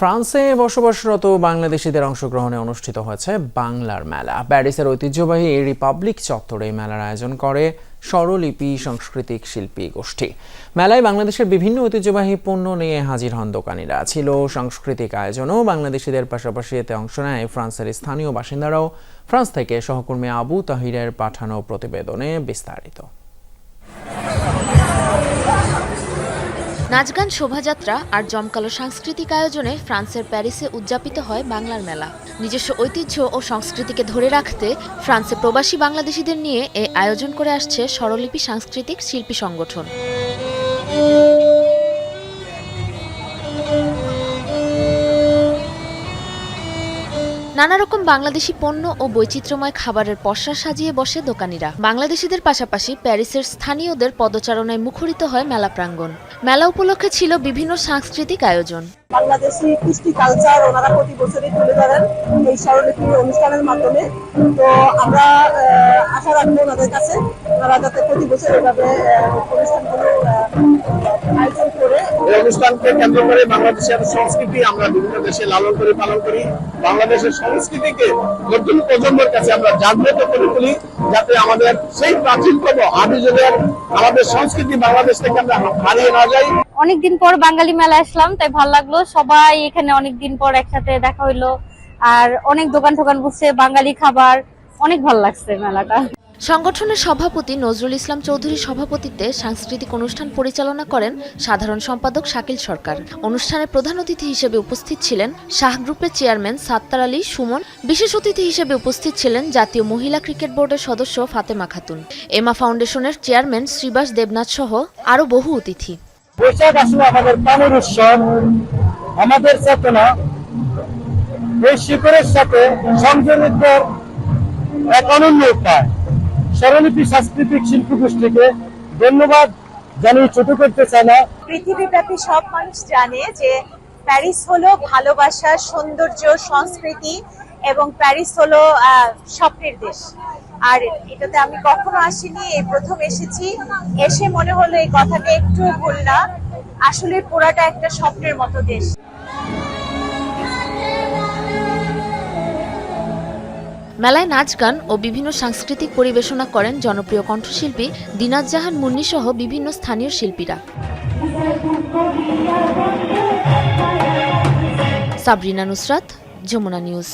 ফ্রান্সে বসবাসরত বাংলাদেশিদের অংশগ্রহণে অনুষ্ঠিত হয়েছে বাংলার মেলা। প্যারিসের ঐতিহ্যবাহী রিপাবলিক চত্বরে এই মেলার আয়োজন করে স্বরলিপি, সাংস্কৃতিক শিল্পী গোষ্ঠী। মেলায় বাংলাদেশের বিভিন্ন ঐতিহ্যবাহী পণ্য নিয়ে হাজির হন দোকানিরা। ছিল সাংস্কৃতিক আয়োজনও বাংলাদেশিদের পাশাপাশি এতে অংশ নেয় ফ্রান্সের স্থানীয় বাসিন্দারাও। ফ্রান্স থেকে সহকর্মী আবু তাহিরের পাঠানো প্রতিবেদনে বিস্তারিত। নাচগান, শোভাযাত্রা আর জমকালো সাংস্কৃতিক আয়োজনে ফ্রান্সের প্যারিসে উদযাপিত হয় বাংলার মেলা। নিজস্ব ঐতিহ্য ও সংস্কৃতিকে ধরে রাখতে ফ্রান্সে প্রবাসী বাংলাদেশিদের নিয়ে এই আয়োজন করে আসছে স্বরলিপি সাংস্কৃতিক শিল্পী সংগঠন। নানা রকম বাংলাদেশি পণ্য ও বৈচিত্র্যময় খাবারের পসরা সাজিয়ে বসে দোকানিরা। বাংলাদেশিদের পাশাপাশি প্যারিসের স্থানীয়দের পদচারণায় মুখরিত হয় মেলা প্রাঙ্গণ। মেলা উপলক্ষে ছিল বিভিন্ন সাংস্কৃতিক আয়োজন। বাংলাদেশি কালচার ওনারা প্রতি বছরই তুলে ধরেন এই অনুষ্ঠানের মাধ্যমে। তো আমরা আশা রাখব ওনাদের কাছে। ওনারা যাতে প্রতি বছর এভাবে অনুষ্ঠানগুলো আয়োজন করে এই অনুষ্ঠানকে কেন্দ্র করে বাংলাদেশের সংস্কৃতি আমরা বিভিন্ন দেশে লালন করে পালন করি। বাংলাদেশের সংস্কৃতিকে নতুন প্রজন্মের কাছে আমরা জাগ্রত করে তুলি যাতে আমাদের সেই প্রাচীনতম আদি যুগের আমাদের সংস্কৃতি বাংলাদেশ থেকে আমরা হারিয়ে না যাই। অনেকদিন পর বাঙালি মেলা আসলাম, তাই ভালো লাগল। সবাই এখানে অনেকদিন পর একসাথে দেখা হইল। আর অনেক দোকান টোকান বসছে বাঙালি খাবার, অনেক ভালো লাগছে মেলাটা। সংগঠনের সভাপতি নজরুল ইসলাম চৌধুরীর সভাপতিত্বে সাংস্কৃতিক অনুষ্ঠান পরিচালনা করেন সাধারণ সম্পাদক শাকিল সরকার। অনুষ্ঠানে প্রধান অতিথি হিসেবে উপস্থিত ছিলেন শাহ গ্রুপের চেয়ারম্যান সাত্তার আলী সুমন। বিশেষ অতিথি হিসেবে উপস্থিত ছিলেন জাতীয় মহিলা ক্রিকেট বোর্ডের সদস্য ফাতেমা খাতুন। এমা ফাউন্ডেশনের চেয়ারম্যান শ্রীবাস দেবনাথ সহ আরও বহু অতিথি। আমাদের চেতনা। এই সাথে সংযোজিত এক অনন্য উপায়। স্বরলিপি সাংস্কৃতিক শিল্পী গোষ্ঠীকে ধন্যবাদ জানিয়ে ছোট করতে চাই না। পৃথিবীব্যাপী সব মানুষ জানে যে প্যারিস হলো ভালোবাসা সৌন্দর্য, সংস্কৃতি এবং প্যারিস হলো স্বপ্নের দেশ। আর এটাতে আমি কখনো আসিনি, এই প্রথম এসেছি। এসে মনে হলো এই কথাটা একটু ভুল না। আসলে পুরাটা একটা স্বপ্নের মতো দেশ। মেলায় নাচ, গান ও বিভিন্ন সাংস্কৃতিক পরিবেশনা করেন জনপ্রিয় কণ্ঠশিল্পী দিনাজ জাহান মুন্নি সহ বিভিন্ন স্থানীয় শিল্পীরা। সাবরিনা নুসরাত, যমুনা নিউজ।